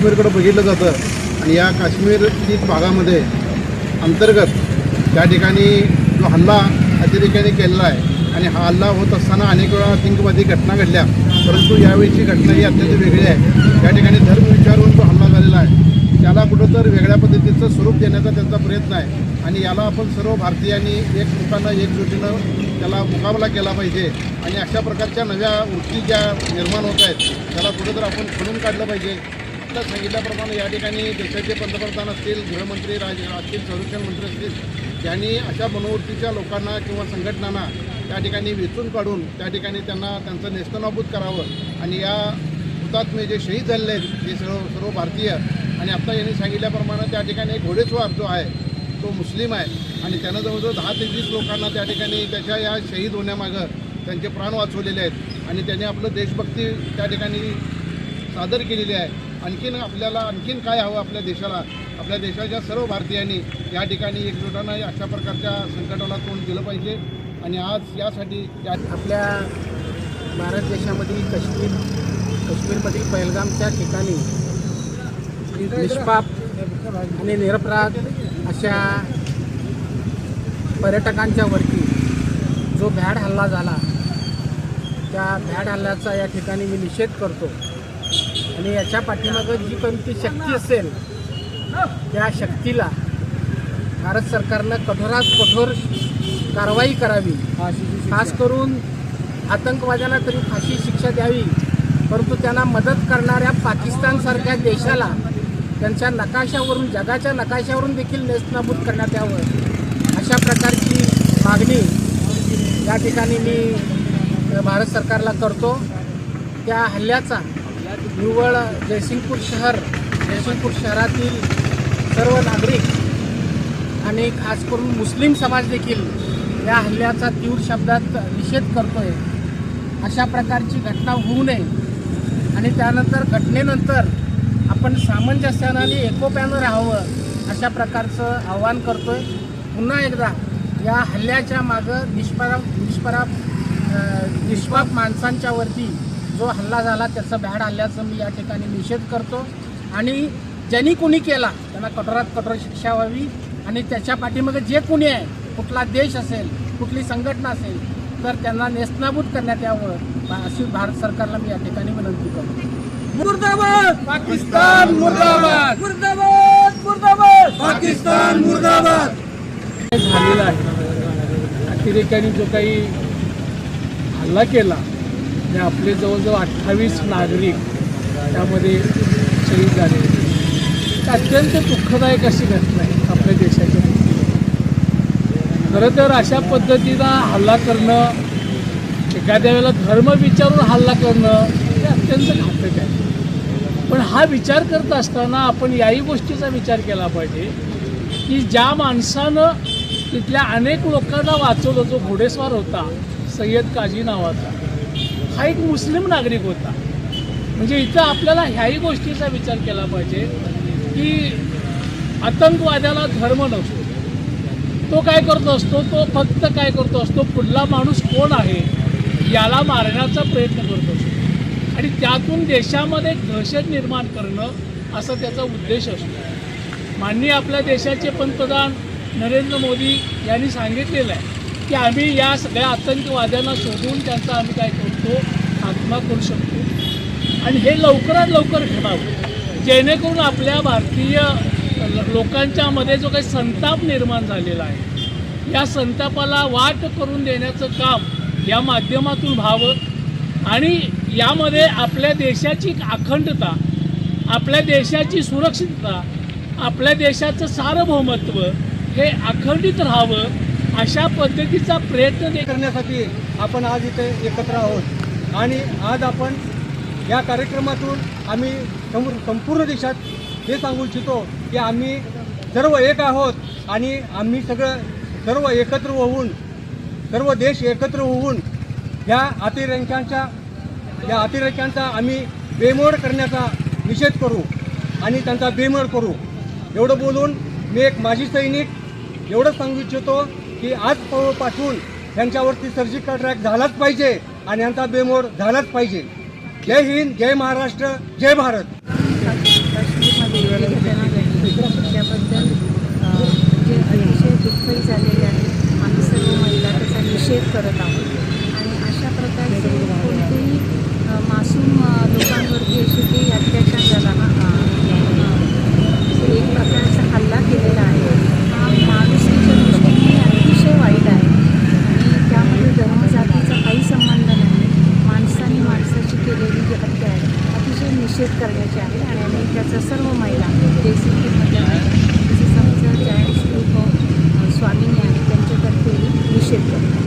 काश्मीरकडे बघितलं जातं आणि या काश्मीर तीच भागामध्ये अंतर्गत त्या ठिकाणी जो हल्ला अतिरेक्याने केलेला आहे आणि हा हल्ला होत असताना अनेक वेळा आतंकवादी घटना घडल्या. परंतु यावेळीची घटना ही अत्यंत वेगळी आहे. त्या ठिकाणी धर्म विचारून जो हल्ला झालेला आहे त्याला कुठंतर वेगळ्या पद्धतीचं स्वरूप देण्याचा त्यांचा प्रयत्न आहे. आणि याला आपण सर्व भारतीयांनी एकमेकांना एकजुटीनं त्याला मुकाबला केला पाहिजे. आणि अशा प्रकारच्या नव्या वृत्ती ज्या निर्माण होत आहेत त्याला कुठंतर आपण खणून काढलं पाहिजे. आता सांगितल्याप्रमाणे या ठिकाणी देशाचे पंतप्रधान असतील गृहमंत्री राज असतील संरक्षण मंत्री असतील त्यांनी अशा मनोवृत्तीच्या लोकांना किंवा संघटनांना त्या ठिकाणी वेचून काढून त्या ठिकाणी त्यांना त्यांचं नेस्तनाबूत करावं. आणि या हुतात्मे जे शहीद झालेले आहेत ते सर्व सर्व भारतीय आणि आत्ता यांनी सांगितल्याप्रमाणे त्या ठिकाणी घोडेस्वार जो आहे तो मुस्लिम आहे. आणि त्यानं जवळजवळ दहा ते वीस लोकांना त्या ठिकाणी त्याच्या या शहीद होण्यामागं त्यांचे प्राण वाचवलेले आहेत. आणि त्याने आपलं देशभक्ती त्या ठिकाणी सादर केलेली आहे. आणखीन आपल्याला आणखीन काय हवं आपल्या देशाला? आपल्या देशाच्या सर्व भारतीयांनी या ठिकाणी एकजुटानं अशा प्रकारच्या संकटाला तोंड दिलं पाहिजे. आणि आज यासाठी या आपल्या भारत देशामधील काश्मीर काश्मीरमधील पहलगामच्या ठिकाणी निष्पाप आणि निरपराध अशा पर्यटकांच्या वरती जो भ्याड हल्ला झाला त्या भ्याड हल्ल्याचा या ठिकाणी मी निषेध करतो. आणि याच्या पाठीमागं जी कोणती शक्ती असेल त्या शक्तीला भारत सरकारनं कठोरात कठोर कारवाई करावी. खास करून आतंकवाद्यांना तरी फाशी शिक्षा द्यावी परंतु त्यांना मदत करणाऱ्या पाकिस्तानसारख्या देशाला त्यांच्या नकाशावरून जगाच्या नकाशावरून देखील नेस्तनाबूत करण्यात यावं अशा प्रकारची मागणी या ठिकाणी मी भारत सरकारला करतो. त्या हल्ल्याचा निव्वळ जयसिंगपूर शहर जयसिंगपूर शहरातील सर्व नागरिक आणि खास करून मुस्लिम समाज देखील या हल्ल्याचा तीव्र शब्दात निषेध करतोय. अशा प्रकारची घटना होऊ नये. आणि त्यानंतर घटनेनंतर आपण सामंजस्यानं आणि एकोप्यानं राहावं अशा प्रकारचं आव्हान करतोय. पुन्हा एकदा या हल्ल्याच्या मागं निष्पराप निष्परा निष्पाप माणसांच्यावरती जो हल्ला झाला त्याचा भ्याड हल्ल्याचं मी या ठिकाणी निषेध करतो. आणि ज्यांनी कोणी केला त्यांना कठोरात कठोर शिक्षा व्हावी. आणि त्याच्या पाठीमागे जे कोणी आहे कुठला देश असेल कुठली संघटना असेल तर त्यांना नेस्तनाबूत करण्यात यावं. अशी भारत सरकारला मी या ठिकाणी विनंती करतो. मुर्दाबाद! पाकिस्तान मुर्दाबाद! मुर्दाबाद! मुर्दाबाद! पाकिस्तान मुर्दाबाद! झालेला आहे. अतिरेक्यांनी जो काही हल्ला केला जे आपले जवळजवळ अठ्ठावीस नागरिक त्यामध्ये शहीद झाले. होते अत्यंत दुःखदायक अशी घटना आहे आपल्या देशाच्या खरं तर अशा पद्धतीनं हल्ला करणं एखाद्या वेळेला धर्म विचारून हल्ला करणं हे अत्यंत घातक आहे. पण हा विचार करत असताना आपण याही गोष्टीचा विचार केला पाहिजे की ज्या माणसानं तिथल्या अनेक लोकांना वाचवलं जो घोडेस्वार होता सय्यद काझी नावाचा हा एक मुस्लिम नागरिक होता. म्हणजे इथं आपल्याला ह्याही गोष्टीचा विचार केला पाहिजे की आतंकवाद्याला धर्म नसतो. तो काय करतो असतो? तो फक्त काय करतो असतो? पुढला माणूस कोण आहे? याला मारण्याचा प्रयत्न करत असतो. आणि त्यातून देशामध्ये दहशत निर्माण करणं असा त्याचा उद्देश असतो. माननीय आपल्या देशाचे पंतप्रधान नरेंद्र मोदी यांनी सांगितलेलं आहे की आम्ही या सगळ्या आतंकवाद्यांना शोधून त्यांचा आम्ही काय करतो? आत्मा करू शकतो. आणि हे लवकरात लवकर घडावं. जेणेकरून आपल्या भारतीय लोकांच्यामध्ये लोकांच्या मध्ये जो काही संताप निर्माण झालेला आहे या संतापाला वाट करून देण्याचं काम या माध्यमातून व्हावं. आणि यामध्ये आपल्या देशाची अखंडता आपल्या देशाची सुरक्षितता आपल्या देशाचं सार्वभौमत्व हे अखंडित राहावं अशा पद्धतीचा प्रयत्न करण्यासाठी आपण आज इथे एकत्र आहोत. आणि आज आपण या कार्यक्रमातून आम्ही समोर संपूर्ण देशात हे सांगू इच्छितो की आम्ही सर्व एक आहोत आणि आम्ही सगळं सर्व एकत्र होऊन सर्व देश एकत्र होऊन या अतिरेक्यांच्या या अतिरेक्यांचा आम्ही बेमोड करण्याचा निषेध करू आणि त्यांचा बेमोड करू. एवढं बोलून मी एक माजी सैनिक एवढं सांगू इच्छितो की आज प- त्यांच्यावरती सर्जिकल ट्रॅक झालाच पाहिजे. आणि यांचा बेमोड झालाच पाहिजे. जय हिंद जय महाराष्ट्र जय भारत. जी घटना घडली त्याबद्दल अतिशय दुःखही झालेले आहे. आम्ही सर्व महिला त्याचा निषेध करत आहोत आणि अशा प्रकारचे कोणतेही अ, मासूम अ, लोकांवरती असे काही अत्याचार झाला हा अ, अ, एक प्रकारचा हल्ला केलेला आहे हा माणुसकीच्या दृष्टीने अतिशय वाईट आहे आणि त्यामध्ये धर्मजातीचा काही संबंध नाही माणसाने ही जी हत्या आहे अतिशय निषेध करण्याची आहे आणि आम्ही त्याचा सर्व महिला देसिंगमधल्या आहे आमचं जायंट्स ग्रुप स्वामीने आहे त्यांच्यातर्फे निषेध करतो